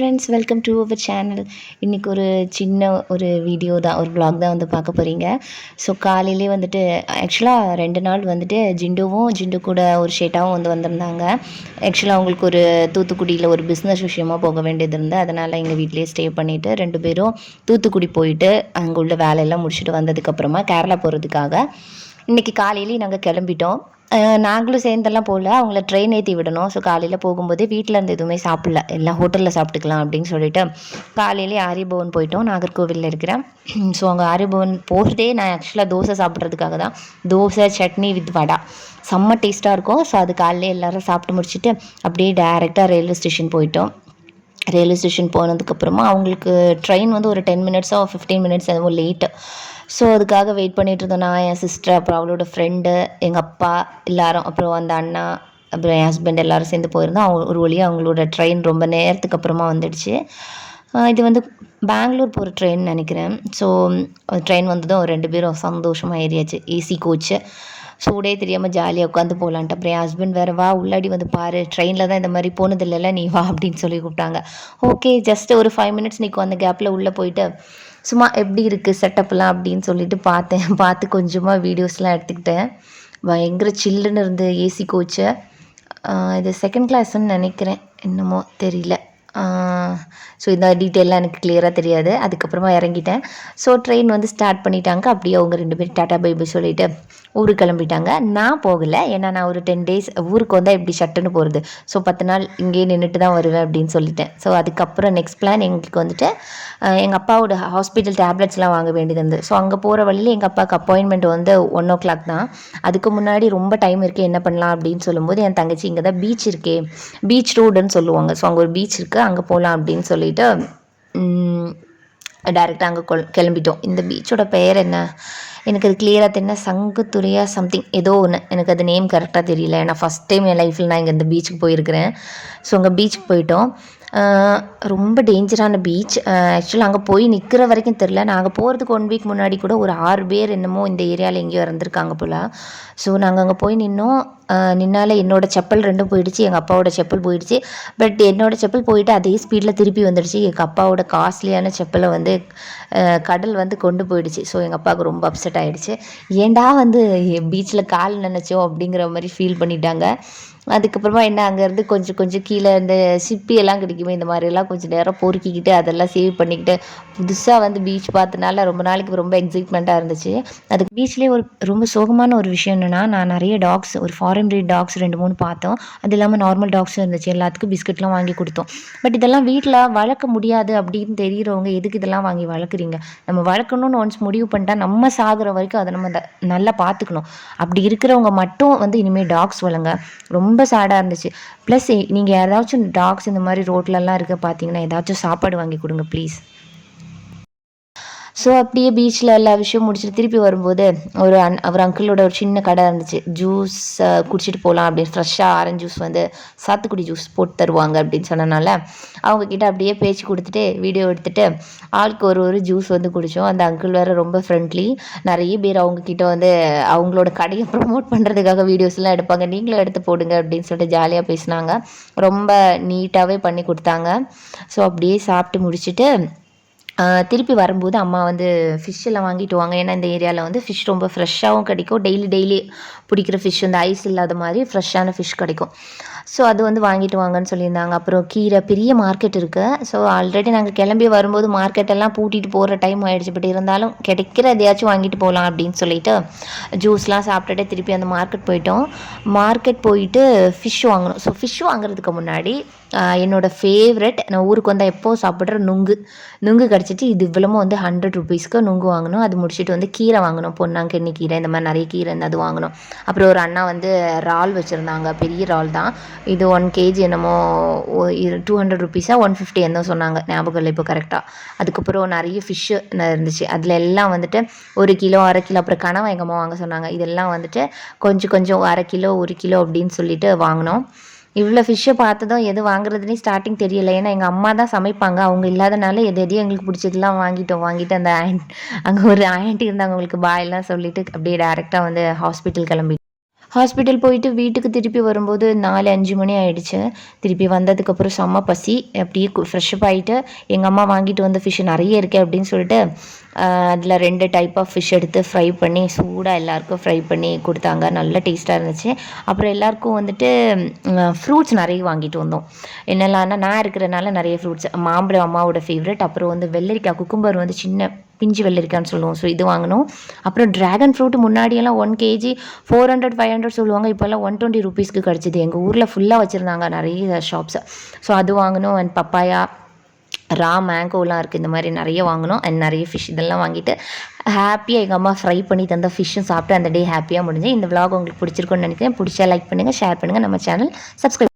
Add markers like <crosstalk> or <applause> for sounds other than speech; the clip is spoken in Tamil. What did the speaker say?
Friends welcome to our channel இன்றைக்கி ஒரு சின்ன ஒரு வீடியோ தான் ஒரு vlog தான் வந்து பார்க்க போகிறீங்க ஸோ காலையிலே வந்துட்டு ஆக்சுவலாக ரெண்டு நாள் வந்துட்டு ஜிண்டுவும் ஜிண்டு கூட ஒரு ஷேட்டாவும் வந்து வந்திருந்தாங்க. ஆக்சுவலாக அவங்களுக்கு ஒரு தூத்துக்குடியில் ஒரு பிஸ்னஸ் விஷயமாக போக வேண்டியது இருந்து அதனால் எங்கள் வீட்டிலேயே ஸ்டே பண்ணிவிட்டு ரெண்டு பேரும் தூத்துக்குடி போயிட்டு அங்கே உள்ள வேலையெல்லாம் முடிச்சுட்டு வந்ததுக்கப்புறமா கேரளா போகிறதுக்காக இன்றைக்கி காலையிலேயே நாங்கள் கிளம்பிட்டோம். நாங்களும் சேர்ந்தெல்லாம் போகல அவங்கள ட்ரெயின் ஏற்றி விடணும். ஸோ காலையில் போகும்போது வீட்டில் இருந்து எதுவுமே சாப்பிடல. எல்லாம் ஹோட்டலில் சாப்பிட்டுக்கலாம் அப்படின்னு சொல்லிட்டு காலையிலே ஆரியபவன் போயிட்டோம். நாகர்கோவிலில் இருக்கிறேன் ஸோ <clears throat> அங்கே ஆரியபவன் போகிறதே நான் ஆக்சுவலாக தோசை சாப்பிட்றதுக்காக தான். தோசை சட்னி வித் வடா. செம்ம டேஸ்ட்டாக இருக்கும். ஸோ அது காலையில் எல்லாரும் சாப்பிட்டு முடிச்சுட்டு அப்படியே டேரெக்டாக ரயில்வே ஸ்டேஷன் போயிட்டோம். ரயில்வே ஸ்டேஷன் போனதுக்கப்புறமா அவங்களுக்கு ட்ரெயின் வந்து ஒரு டென் மினிட்ஸோ ஃபிஃப்டீன் மினிட்ஸ் எதுவும் லேட்டு ஸோ அதுக்காக வெயிட் பண்ணிகிட்டு இருந்தோம் நான் என் சிஸ்டர் அப்புறம் அவளோட ஃப்ரெண்டு எங்கள் அப்பா எல்லாரும் அப்புறம் அந்த அண்ணா அப்புறம் என் ஹஸ்பண்ட் எல்லாரும் சேர்ந்து போயிருந்தோம். அவங்க ஒரு வழியாக அவங்களோட ட்ரெயின் ரொம்ப நேரத்துக்கு அப்புறமா வந்துடுச்சு. இது வந்து பெங்களூர் போகிற ட்ரெயின் நினைக்கிறேன். ஸோ ட்ரெயின் வந்ததும் ரெண்டு பேரும் சந்தோஷமாக ஏறியாச்சு. ஏசி கோச்சு சூடே தெரியாமல் ஜாலியாக உட்காந்து போகலான்ட்டு அப்புறம் என் ஹஸ்பண்ட் வேறு வா உள்ளாடி வந்து பாரு. ட்ரெயினில் தான் இந்த மாதிரி போனதில்லைல்ல நீ வா அப்படின்னு சொல்லி கூப்பிட்டாங்க. ஓகே ஜஸ்ட் ஒரு ஃபைவ் மினிட்ஸ் நிற்கும் அந்த கேப்பில் உள்ளே போயிட்டு சும்மா எப்படி இருக்குது செட்டப்லாம் அப்படின்னு சொல்லிட்டு பார்த்தேன். <laughs> பார்த்து கொஞ்சமாக வீடியோஸ்லாம் எடுத்துக்கிட்டேன். பயங்கர சில்லுன்னு இருந்து ஏசி கோச்சை இது செகண்ட் கிளாஸ்ன்னு நினைக்கிறேன். என்னமோ தெரியல. ஸோ இந்த டீட்டெயிலாம் எனக்கு கிளியராக தெரியாது. அதுக்கப்புறமா இறங்கிட்டேன். ஸோ ட்ரெயின் வந்து ஸ்டார்ட் பண்ணிட்டாங்க. அப்படியே அவங்க ரெண்டு பேரும் டாட்டா பைபி சொல்லிட்டு ஊருக்கு கிளம்பிட்டாங்க. நான் போகலை. ஏன்னா நான் ஒரு டென் டேஸ் ஊருக்கு வந்தால் இப்படி சட்டுன்னு போகிறது ஸோ பத்து நாள் இங்கேயே நின்றுட்டு தான் வருவேன் அப்படின்னு சொல்லிட்டேன். ஸோ அதுக்கப்புறம் நெக்ஸ்ட் பிளான் எங்களுக்கு வந்துட்டு எங்கள் அப்பாவோட ஹாஸ்பிட்டல் டேப்லெட்ஸ்லாம் வாங்க வேண்டியது இருந்தது. ஸோ அங்கே போகிற வழியில் எங்கள் அப்பாவுக்கு அப்பாயின்மெண்ட் வந்து ஒன் ஓ கிளாக் தான். அதுக்கு முன்னாடி ரொம்ப டைம் இருக்குது என்ன பண்ணலாம் அப்படின்னு சொல்லும்போது என் தங்கச்சி இங்கே தான் பீச் இருக்கே பீச் ரோடுன்னு சொல்லுவாங்க. ஸோ அங்கே ஒரு பீச் இருக்குது அங்கே போகலாம் அப்படின்னு சொல்லிட்டு டேரெக்டாக அங்கே கொல் கிளம்பிட்டோம். இந்த பீச்சோட பெயர் என்ன? எனக்கு அது கிளியராக தெரியல. சங்குத்துறையா சம்திங் ஏதோ ஒன்று எனக்கு அது நேம் கரெக்டாக தெரியல. ஏன்னா ஃபஸ்ட் டைம் என் லைஃப்பில் நான் இங்கே இந்த பீச்சுக்கு போயிருக்கிறேன். ஸோ அங்கே பீச்சுக்கு போயிட்டோம். ரொம்ப டேஞ்சரான பீச் ஆக்சுவலாக அங்கே போய் நிற்கிற வரைக்கும் தெரில நாங்கள் போகிறதுக்கு ஒன் வீக் முன்னாடி கூட ஒரு ஆறு பேர் என்னமோ இந்த ஏரியாவில் எங்கேயோ இறந்துருக்காங்க போல். ஸோ நாங்கள் அங்கே போய் நின்னோம். நின்னால் என்னோட செப்பல் ரெண்டும் போயிடுச்சு எங்கள் அப்பாவோட செப்பல் போயிடுச்சு. பட் என்னோட செப்பல் போயிட்டு அதே ஸ்பீடில் திருப்பி வந்துடுச்சு. எங்கள் அப்பாவோட காஸ்ட்லியான செப்பலை வந்து கடல் வந்து கொண்டு போயிடுச்சு. ஸோ எங்கள் அப்பாவுக்கு ரொம்ப அப்செட் ஆகிடுச்சு ஏன்டா வந்து பீச்சில் கால் நினச்சோம் அப்படிங்கிற மாதிரி ஃபீல் பண்ணிட்டாங்க. அதுக்கப்புறமா என்ன அங்கேருந்து கொஞ்சம் கொஞ்சம் கீழே இந்த சிப்பி எல்லாம் கிடைக்குமே இந்த மாதிரிலாம் கொஞ்சம் நேரம் பொறுக்கிக்கிட்டு அதெல்லாம் சேவ் பண்ணிக்கிட்டு புதுசாக வந்து பீச் பார்த்தனால ரொம்ப நாளைக்கு ரொம்ப எக்ஸைட்மெண்ட்டாக இருந்துச்சு. அதுக்கு பீச்லேயே ஒரு ரொம்ப சோகமான ஒரு விஷயம் என்னென்னா நான் நிறைய டாக்ஸ் ஒரு ஃபாரின் ப்ரீட் டாக்ஸ் ரெண்டு மூணு பார்த்தோம். அது இல்லாமல் நார்மல் டாக்ஸும் இருந்துச்சு. எல்லாத்துக்கும் பிஸ்கட்லாம் வாங்கி கொடுத்தோம். பட் இதெல்லாம் வீட்டில் வளர்க்க முடியாது அப்படின்னு தெரிகிறவங்க எதுக்கு இதெல்லாம் வாங்கி வளர்க்குறீங்க? நம்ம வளர்க்கணும்னு ஒன்ஸ் முடிவு பண்ணிட்டா நம்ம சாகுற வரைக்கும் அதை நம்ம நல்லா பார்த்துக்கணும். அப்படி இருக்கிறவங்க மட்டும் வந்து இனிமேல் டாக்ஸ் வளங்க. ரொம்ப சேடாக இருந்துச்சு. ப்ளஸ் நீங்கள் யாராச்சும் டாக்ஸ் இந்த மாதிரி ரோட்லலாம் இருக்க பார்த்தீங்கன்னா ஏதாச்சும் சாப்பாடு வாங்கி கொடுங்க ப்ளீஸ் ஸோ அப்படியே பீச்சில் எல்லா விஷயம் முடிச்சுட்டு திருப்பி வரும்போது ஒரு அன் அவர் அங்கிளோட ஒரு சின்ன கடை இருந்துச்சு. ஜூஸ் குடிச்சிட்டு போகலாம் அப்படின்னு ஃப்ரெஷ்ஷாக ஆரஞ்சு ஜூஸ் வந்து சாத்துக்குடி ஜூஸ் போட்டு தருவாங்க அப்படின்னு சொன்னனால அவங்கக்கிட்ட அப்படியே பேச்சு கொடுத்துட்டு வீடியோ எடுத்துகிட்டு ஆளுக்கு ஒரு ஒரு ஜூஸ் வந்து குடித்தோம் அந்த அங்கிள் வேறு ரொம்ப ஃப்ரெண்ட்லி நிறைய பேர் அவங்கக்கிட்ட வந்து அவங்களோட கடையை ப்ரொமோட் பண்ணுறதுக்காக வீடியோஸ்லாம் எடுப்பாங்க. நீங்களும் எடுத்து போடுங்க அப்படின்னு சொல்லிட்டு ஜாலியாக பேசினாங்க. ரொம்ப நீட்டாகவே பண்ணி கொடுத்தாங்க. ஸோ அப்படியே சாப்பிட்டு முடிச்சுட்டு திருப்பி வரும்போது அம்மா வந்து ஃபிஷ் எல்லாம் வாங்கிட்டு வாங்க. ஏன்னா இந்த ஏரியாவில் வந்து ஃபிஷ் ரொம்ப ஃப்ரெஷ்ஷாகவும் கிடைக்கும். டெய்லி டெய்லி பிடிக்கிற ஃபிஷ் இந்த ஐஸ் இல்லாத மாதிரி ஃப்ரெஷ்ஷான ஃபிஷ் கிடைக்கும். ஸோ அது வந்து வாங்கிட்டு வாங்கன்னு சொல்லியிருந்தாங்க. அப்புறம் கீரை பெரிய மார்க்கெட் இருக்குது ஸோ ஆல்ரெடி நாங்கள் கிளம்பி வரும்போது மார்க்கெட்டெல்லாம் பூட்டிட்டு போகிற டைம் ஆகிடுச்சு பட் இருந்தாலும் கிடைக்கிற எதையாச்சும் வாங்கிட்டு போகலாம் அப்படின்னு சொல்லிட்டு ஜூஸ்லாம் சாப்பிட்டுட்டு திருப்பி அந்த மார்க்கெட் போயிட்டோம். மார்க்கெட் போயிட்டு ஃபிஷ் வாங்கணும் ஸோ ஃபிஷ் வாங்குறதுக்கு முன்னாடி என்னோடய ஃபேவரட் நான் ஊருக்கு வந்தால் எப்போ சாப்பிட்ற நுங்கு. நுங்கு கிடச்சிட்டு இது இவ்வளமோ வந்து ஹண்ட்ரட் ருபீஸ்க்கு நுங்கு வாங்கணும். அது முடிச்சுட்டு வந்து கீரை வாங்கணும். பொன்னாங்கண்ணி கீரை இந்த மாதிரி நிறைய கீரை இருந்தது அது வாங்கணும். அப்புறம் ஒரு அண்ணா வந்து இறால் வச்சுருந்தாங்க. பெரிய இறால் தான். இது ஒன் கேஜி என்னமோ டூ ஹண்ட்ரட் ருபீஸாக ஒன் ஃபிஃப்டி என்ன சொன்னாங்க. ஞாபகம் இல்லை இப்போ கரெக்டாக அதுக்கப்புறம் நிறைய ஃபிஷ்ஷு இருந்துச்சு. அதில் எல்லாம் வந்துட்டு ஒரு கிலோ அரை கிலோ அப்புறம் கனவா எங்கம்மா வாங்க சொன்னாங்க. இதெல்லாம் வந்துட்டு கொஞ்சம் கொஞ்சம் அரை கிலோ ஒரு கிலோ அப்படின்னு சொல்லிட்டு வாங்கினோம். இவ்வளோ ஃபிஷ்ஷை பார்த்ததும் எது வாங்குறதுனே ஸ்டார்டிங் தெரியல. ஏன்னா எங்கள் அம்மா தான் சமைப்பாங்க. அவங்க இல்லாதனால எது எதையும் எங்களுக்கு பிடிச்சதெல்லாம் வாங்கிட்டோம். வாங்கிட்டு அந்த ஆண்ட் அங்கே ஒரு ஆண்டி இருந்தாங்க. அவங்களுக்கு பாயெல்லாம் சொல்லிட்டு அப்படியே டேரெக்டாக வந்து ஹாஸ்பிட்டல் கிளம்பி ஹாஸ்பிட்டல் போயிட்டு வீட்டுக்கு திருப்பி வரும்போது நாலு அஞ்சு மணி ஆயிடுச்சு. திருப்பி வந்ததுக்கப்புறம் செம்ம பசி. அப்படியே ஃப்ரெஷ்அப் ஆகிட்டு எங்கள் அம்மா வாங்கிட்டு வந்த ஃபிஷ் நிறைய இருக்கே அப்படின்னு சொல்லிட்டு அதில் ரெண்டு டைப் ஆஃப் ஃபிஷ் எடுத்து ஃப்ரை பண்ணி சூடாக எல்லாருக்கும் ஃப்ரை பண்ணி கொடுத்தாங்க. நல்ல டேஸ்ட்டாக இருந்துச்சு. அப்புறம் எல்லாருக்கும் வந்துட்டு ஃப்ரூட்ஸ் நிறைய வாங்கிட்டு வந்தோம். என்னெல்லாம்னா நான் இருக்கிறனால நிறைய ஃப்ரூட்ஸ் மாம்பழம் அம்மாவோட ஃபேவரட் அப்புறம் வந்து வெள்ளரிக்காய் குக்கும்பர் வந்து சின்ன பிஞ்சு வெள்ளரிக்கான்னு சொல்லுவோம். ஸோ இது வாங்கினோம் அப்புறம் ட்ராகன் ஃப்ரூட் முன்னாடியெல்லாம் one KG four hundred five hundred சொல்லுவாங்க. இப்போல்லாம் ஒன் டுவெண்ட்டி ருபீஸ்க்கு கிடச்சிது. எங்கள் ஊரில் ஃபுல்லாக வச்சுருந்தாங்க. நிறைய ஷாப்ஸ் ஸோ அது வாங்கினோம் அண்ட் பப்பாயா ரா மேங்கோலாம் இருக்குது இந்த மாதிரி நிறைய வாங்கினோம் அண்ட் நிறைய ஃபிஷ் இதெல்லாம் வாங்கிட்டு ஹாப்பியாக எங்கள் அம்மா ஃப்ரை பண்ணி தந்த ஃபிஷ்ஷும் சாப்பிட்டு அந்த டே ஹாப்பியாக முடிஞ்சு. இந்த விளாக் உங்களுக்கு பிடிச்சிருக்குன்னு நினைக்கிறேன். பிடிச்சா லைக் பண்ணுங்கள் ஷேர் பண்ணுங்கள் நம்ம சேனல் சப்ஸ்கிரைப்